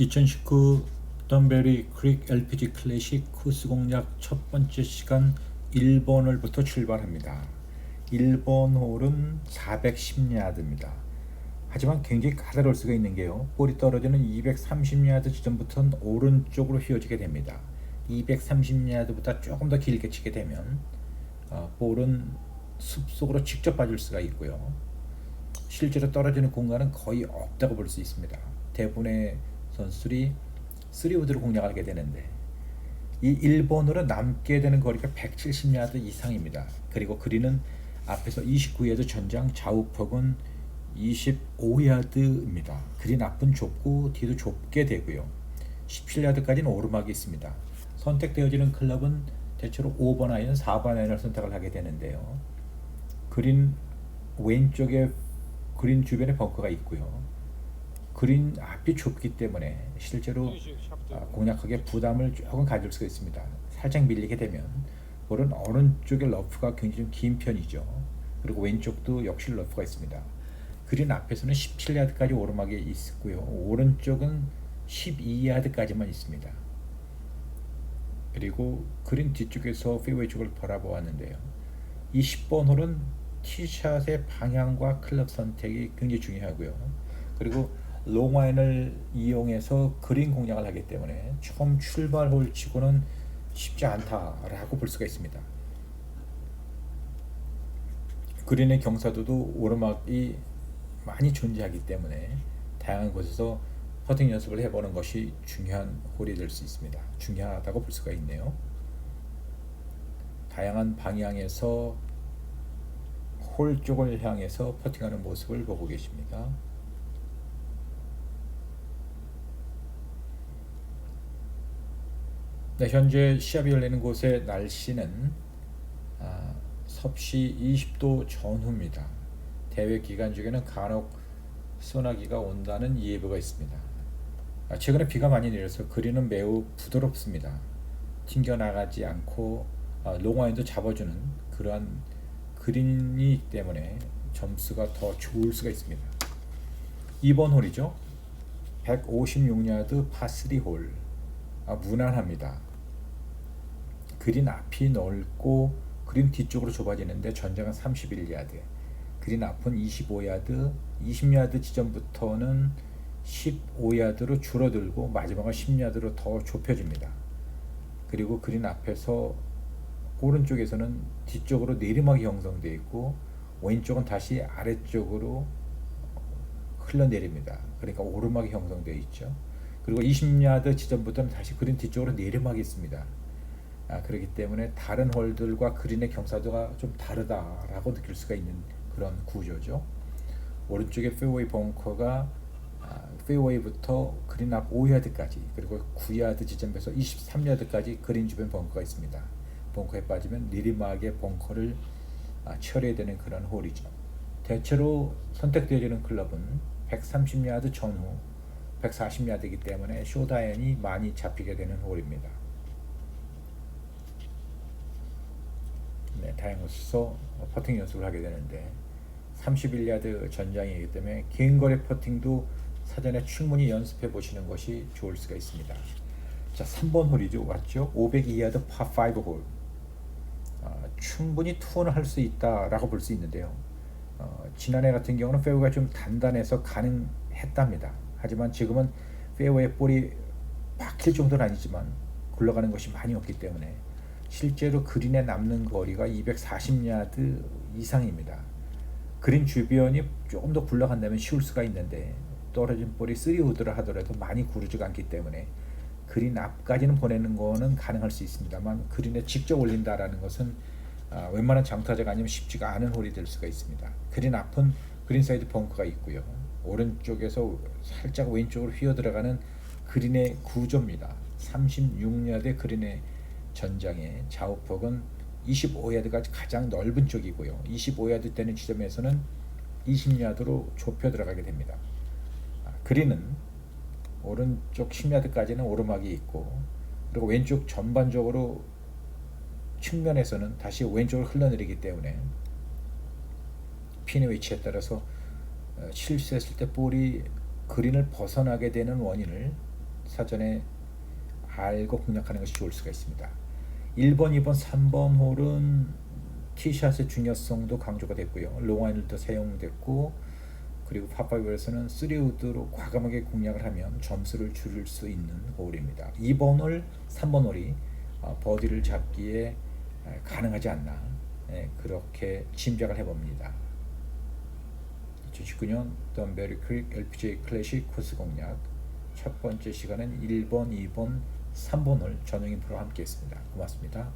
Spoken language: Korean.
2019 덤베리 크릭 LPG 클래식 코스 공략 첫 번째 시간 1번 홀부터 출발합니다. 1번 홀은 410야드입니다. 하지만 굉장히 까다로울 수가 있는 게요. 볼이 떨어지는 230야드 지점부터는 오른쪽으로 휘어지게 됩니다. 230야드보다 조금 더 길게 치게 되면 어, 볼은 숲속으로 직접 빠질 수가 있고요. 실제로 떨어지는 공간은 거의 없다고 볼 수 있습니다. 대부분의 선수들이 3우드로 공략하게 되는데 이 1번으로 남게 되는 거리가 170야드 이상입니다. 그리고 그리는 앞에서 29야드 전장 좌우폭은 25야드입니다. 그린 앞은 좁고 뒤도 좁게 되고요. 17야드까지는 오르막이 있습니다. 선택되어지는 클럽은 대체로 5번 아이언, 4번 아이언을 선택을 하게 되는데요. 그린 왼쪽에 그린 주변에 벙커가 있고요. 그린 앞이 좁기 때문에 실제로 아, 공략하기에 부담을 조금 가질 수가 있습니다. 살짝 밀리게 되면 볼은 오른쪽에 러프가 굉장히 좀 긴 편이죠. 그리고 왼쪽도 역시 러프가 있습니다. 그린 앞에서는 17야드까지 오르막이 있고요. 오른쪽은 12야드까지만 있습니다. 그리고 그린 뒤쪽에서 페이웨이 쪽을 바라보았는데요. 이 10번 홀은 티샷의 방향과 클럽 선택이 굉장히 중요하고요. 그리고 롱와인을 이용해서 그린 공략을 하기 때문에 처음 출발 홀 치고는 쉽지 않다라고 볼 수가 있습니다. 그린의 경사도도 오르막이 많이 존재하기 때문에 다양한 곳에서 퍼팅 연습을 해보는 것이 중요한 홀이 될 수 있습니다. 중요하다고 볼 수가 있네요. 다양한 방향에서 홀 쪽을 향해서 퍼팅하는 모습을 보고 계십니다. 네, 현재 시합이 열리는 곳의 날씨는 아, 섭씨 20도 전후입니다. 대회 기간 중에는 간혹 소나기가 온다는 예보가 있습니다. 아, 최근에 비가 많이 내려서 그린은 매우 부드럽습니다. 튕겨 나가지 않고 아, 롱와인도 잡아주는 그러한 그린이 때문에 점수가 더 좋을 수가 있습니다. 2번 홀이죠. 156야드 파3 홀. 아, 무난합니다. 그린 앞이 넓고 그린 뒤쪽으로 좁아지는데 전장은 31야드 그린 앞은 25야드 20야드 지점부터는 15야드로 줄어들고 마지막은 10야드로 더 좁혀집니다. 그리고 그린 앞에서 오른쪽에서는 뒤쪽으로 내리막이 형성되어 있고 왼쪽은 다시 아래쪽으로 흘러내립니다. 그러니까 오르막이 형성되어 있죠. 그리고 20야드 지점부터는 다시 그린 뒤쪽으로 내리막이 있습니다 아, 그렇기 때문에 다른 홀들과 그린의 경사도가 좀 다르다라고 느낄 수가 있는 그런 구조죠. 오른쪽에 페어웨이 벙커가 아, 페어웨이부터 그린 앞 5야드까지 그리고 9야드 지점에서 23야드까지 그린 주변 벙커가 있습니다. 벙커에 빠지면 내리막의 벙커를 아, 처리해야 되는 그런 홀이죠. 대체로 선택되어지는 클럽은 130야드 전후 140야드이기 때문에 쇼다이언이 많이 잡히게 되는 홀입니다. 네, 다양해서 퍼팅 연습을 하게 되는데 31야드 전장이기 때문에 긴 거리 퍼팅도 사전에 충분히 연습해 보시는 것이 좋을 수가 있습니다. 자, 3번 홀이죠. 맞죠? 502야드 파5 홀. 어, 충분히 투혼을 할 수 있다라고 볼 수 있는데요. 어, 지난해 같은 경우는 페어웨이가 좀 단단해서 가능했답니다. 하지만 지금은 페어웨이 볼이 박힐 정도는 아니지만 굴러가는 것이 많이 없기 때문에 실제로 그린에 남는 거리가 240야드 이상입니다. 그린 주변이 조금 더 굴러간다면 쉬울 수가 있는데 떨어진 볼이 3우드를 하더라도 많이 구르지가 않기 때문에 그린 앞까지는 보내는 거는 가능할 수 있습니다만 그린에 직접 올린다라는 것은 아, 웬만한 장타자가 아니면 쉽지가 않은 홀이 될 수가 있습니다. 그린 앞은 그린 사이드 벙커가 있고요. 오른쪽에서 살짝 왼쪽으로 휘어 들어가는 그린의 구조입니다. 36야드 그린의 전장의 좌우폭은 25야드가 가장 넓은 쪽이고요. 25야드 되는 지점에서는 20야드로 좁혀 들어가게 됩니다. 아, 그린은 오른쪽 10야드까지는 오르막이 있고 그리고 왼쪽 전반적으로 측면에서는 다시 왼쪽으로 흘러내리기 때문에 핀의 위치에 따라서 어, 실수했을 때 볼이 그린을 벗어나게 되는 원인을 사전에 알고 공략하는 것이 좋을 수가 있습니다. 1번, 2번, 3번 홀은 티샷의 중요성도 강조가 됐고요. 롱아인도 사용됐고 그리고 파5에서는 3우드로 과감하게 공략을 하면 점수를 줄일 수 있는 홀입니다. 2번 홀, 3번 홀이 어, 버디를 잡기에 에, 가능하지 않나 예, 그렇게 짐작을 해봅니다. 2019년 덤베리 크릭 LPGA 클래식 코스 공략 첫 번째 시간은 1번, 2번, 3번을 전용인 프로와 함께 했습니다. 고맙습니다.